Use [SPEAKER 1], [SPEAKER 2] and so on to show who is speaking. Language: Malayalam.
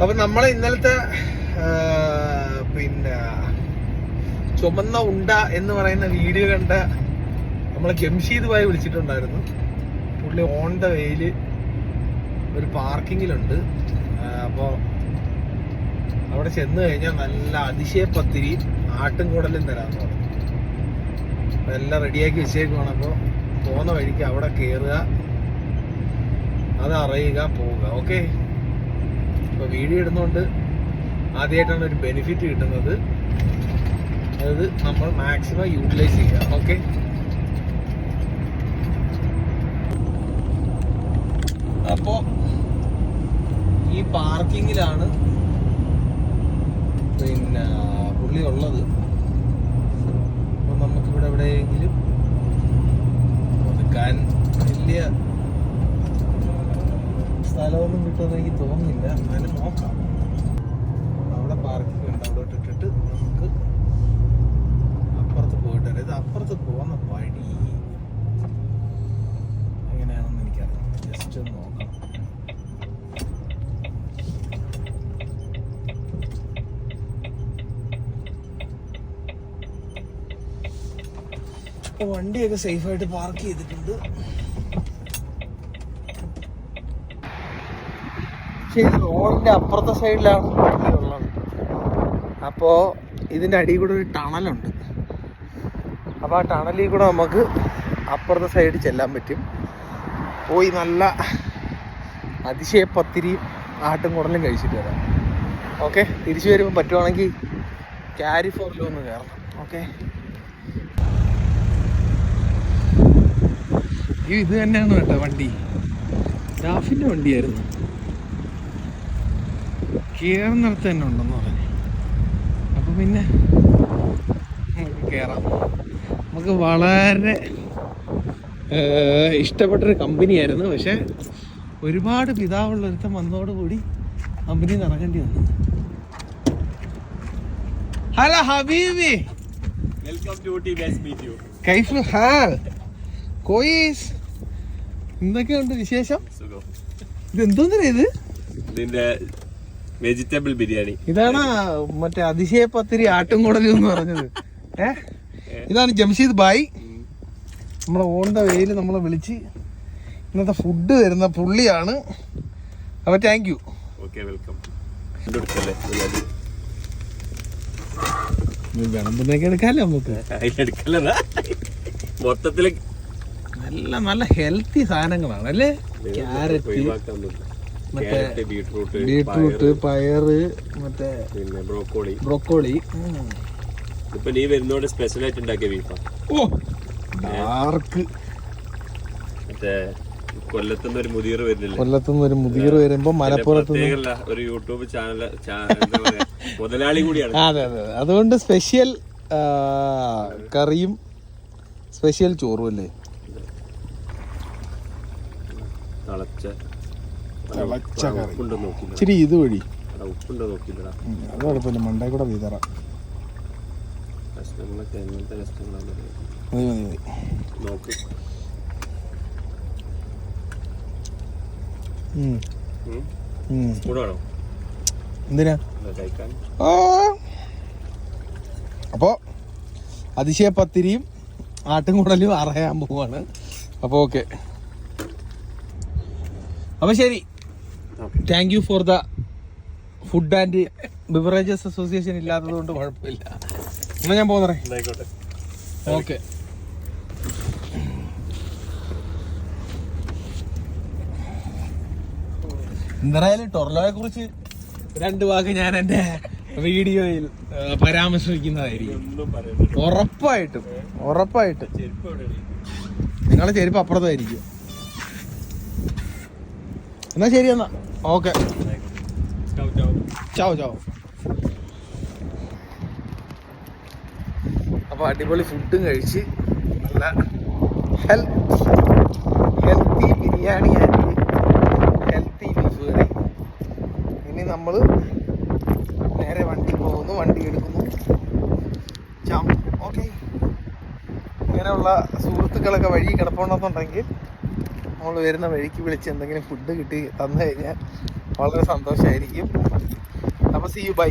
[SPEAKER 1] അപ്പൊ നമ്മളെ ഇന്നലത്തെ പിന്നെ ചുമന്ന ഉണ്ട എന്ന് പറയുന്ന വീഡിയോ കണ്ട നമ്മൾ ജംഷീദ് ഭായി വിളിച്ചിട്ടുണ്ടായിരുന്നു. പുള്ളി ഓൺ ദ വേയിൽ ഒരു പാർക്കിങ്ങിലുണ്ട് അപ്പോൾ അവിടെ ചെന്ന് കഴിഞ്ഞാൽ നല്ല അതിശയപ്പത്തിരി ആട്ടും കൂടലും തരാന്ന് പറഞ്ഞു എല്ലാം റെഡിയാക്കി വെച്ചേക്കുവാണ്. അപ്പോൾ പോകുന്ന വഴിക്ക് അവിടെ കയറുക അത് അറിയുക പോവുക. ഓക്കെ അപ്പോൾ വീഡിയോ ഇടുന്നതുകൊണ്ട് ആദ്യമായിട്ടാണ് ഒരു ബെനിഫിറ്റ് കിട്ടുന്നത്. അതായത് നമ്മൾ മാക്സിമം യൂട്ടിലൈസ് ചെയ്യുക. ഓക്കെ അപ്പോൾ ഈ പാർക്കിങ്ങിലാണ് പിന്നെ പുള്ളി ഉള്ളത്. അപ്പോൾ നമുക്കിവിടെ എവിടെയെങ്കിലും ഒതുക്കാൻ വലിയ സ്ഥലമൊന്നും കിട്ടുമെന്ന് എനിക്ക് തോന്നുന്നില്ല. എന്നാലും നോക്കാം. അവിടെ പാർക്കിംഗ് ഉണ്ട് അവിടെ ഇട്ടിട്ട് നമുക്ക് അപ്പുറത്ത് പോയിട്ട് അതായത് അപ്പുറത്ത് പോകുന്ന വഴി എങ്ങനെയാണെന്ന് എനിക്കറിയാം ജസ്റ്റ് ഒന്ന് നോക്കാം. വണ്ടിയൊക്കെ സേഫായിട്ട് പാർക്ക് ചെയ്തിട്ടുണ്ട്. പക്ഷേ ഈ അപ്പുറത്തെ സൈഡിലാണ് വണ്ടി ഉള്ളത്. അപ്പോ ഇതിന്റെ അടിയിൽ കൂടെ ഒരു ടണലുണ്ട്. അപ്പൊ ആ ടണലിൽ കൂടെ നമുക്ക് അപ്പുറത്തെ സൈഡിൽ ചെല്ലാൻ പറ്റും. പോയി നല്ല അതിശയ പത്തിരിയും ആട്ടും കുടലും കഴിച്ചിട്ട് വരാം. ഓക്കെ? തിരിച്ചു വരുമ്പോൾ പറ്റുവാണെങ്കിൽ ക്യാരി ഫോറിൽ ഒന്ന് കയറണം. ഓക്കെ? ഇത് തന്നെയാണ് കേട്ടോ വണ്ടി. സ്റ്റാഫിന്റെ വണ്ടിയായിരുന്നു. കയറുന്നിടത്ത് തന്നെ ഉണ്ടെന്ന് പറഞ്ഞു. അപ്പോൾ പിന്നെ നമുക്ക് കയറാം നമുക്ക് വളരെ ഇഷ്ടപ്പെട്ടൊരു കമ്പനിയായിരുന്നു പക്ഷേ ഒരുപാട് പിതാവുള്ള ഒരുത്തം വന്നതോടുകൂടി കമ്പനി നടക്കേണ്ടി വന്നു. ഹലോ ഹബീബി. കൈഫ് ഹാൽ. കോയീസ്. എന്തൊക്കെയുണ്ട് വിശേഷം? ഇത് എന്തോന്നറിയത് ഇത്?
[SPEAKER 2] ഇതിന്റെ വെജിറ്റബിൾ ബിരിയാണി.
[SPEAKER 1] ഇതാണ് മറ്റേ അതിശയ പത്തിരി ആട്ടും കുടലും എന്ന് പറഞ്ഞത്. ഏ? ഇതാണ് ജംഷീദ് ബായ്. നമ്മളെ ഓൺ ദ വേയിൽ നമ്മളെ വിളിച്ച് ഇന്നത്തെ ഫുഡ് തരുന്ന പുള്ളിയാണ്. അപ്പൊ താങ്ക് യു
[SPEAKER 2] ഓക്കെ വെൽക്കം
[SPEAKER 1] വിളമ്പുന്നൊക്കെ എടുക്കാമല്ലോ നമുക്ക്?
[SPEAKER 2] മൊത്തത്തിൽ
[SPEAKER 1] നല്ല നല്ല ഹെൽത്തി സാധനങ്ങളാണ് അല്ലേ? ക്യാരറ്റ്. മറ്റേ
[SPEAKER 2] ബീട്രൂട്ട്
[SPEAKER 1] പയറ് മറ്റേ
[SPEAKER 2] പിന്നെ ബ്രോക്കോളി.
[SPEAKER 1] ബ്രോക്കോളി.
[SPEAKER 2] ഇപ്പൊ നീ വരുന്നോട് സ്പെഷ്യൽ ആയിട്ട് ഉണ്ടാക്കിയ ബീഫാ
[SPEAKER 1] ഓ ഡാർക്ക്
[SPEAKER 2] മറ്റേ കൊല്ലത്തുനിന്ന് ഒരു മുതിർ വരുന്നില്ല?
[SPEAKER 1] കൊല്ലത്തുനിന്ന് ഒരു മുതിർ വരുമ്പോ മലപ്പുറത്ത്
[SPEAKER 2] ഒരു യൂട്യൂബ് ചാനൽ മുതലാളി കൂടിയാണ്.
[SPEAKER 1] അതെ അതെ. അതുകൊണ്ട് സ്പെഷ്യൽ കറിയും സ്പെഷ്യൽ ചോറും അല്ലേ?
[SPEAKER 2] തിളച്ച
[SPEAKER 1] തിളച്ച കറി. ഇച്ചിരി ഇത് വഴി. അത് കുഴപ്പമില്ല മണ്ടേ കൂടെ വീതറ. മതി മതി മതി. എന്തിനാ?
[SPEAKER 2] അല്ല, കഴിക്കാൻ?
[SPEAKER 1] അപ്പോ അതിശയ പത്തിരിയും ആട്ടുംകുടലും അറിയാൻ പോവാണ്. അപ്പൊ ഓക്കെ. അപ്പൊ ശരി. Thank you for the food and beverages association ഇല്ലാത്തത് കൊണ്ട് കുഴപ്പമില്ല. എന്നാ ഞാൻ പോകുന്നേ
[SPEAKER 2] ആയിക്കോട്ടെ.
[SPEAKER 1] ഓക്കെ എന്തായാലും ടൊർലോയെ കുറിച്ച് രണ്ട് വാക്ക് ഞാൻ എന്റെ വീഡിയോയിൽ പരാമർശിക്കുന്നതായിരിക്കും. ഉറപ്പായിട്ടും ഉറപ്പായിട്ടും. നിങ്ങളെ ചെരുപ്പ് അപ്പുറത്തായിരിക്കും എന്നാ ശരി എന്നാ. ഓക്കെ. അപ്പൊ അടിപൊളി ഫുഡും കഴിച്ച് നല്ല health biryani healthy beef curry. ഇനി നമ്മൾ നേരെ വണ്ടി പോകുന്നു വണ്ടി എടുക്കുന്നു. ഓക്കെ. ഇങ്ങനെയുള്ള സുഹൃത്തുക്കളൊക്കെ വഴി കിടപ്പുണ്ടെന്നുണ്ടെങ്കിൽ നമ്മൾ വരുന്ന വഴിക്ക് വിളിച്ച് എന്തെങ്കിലും ഫുഡ് കിട്ടി തന്നു കഴിഞ്ഞാൽ വളരെ സന്തോഷമായിരിക്കും അപ്പൊ സി യു ബൈ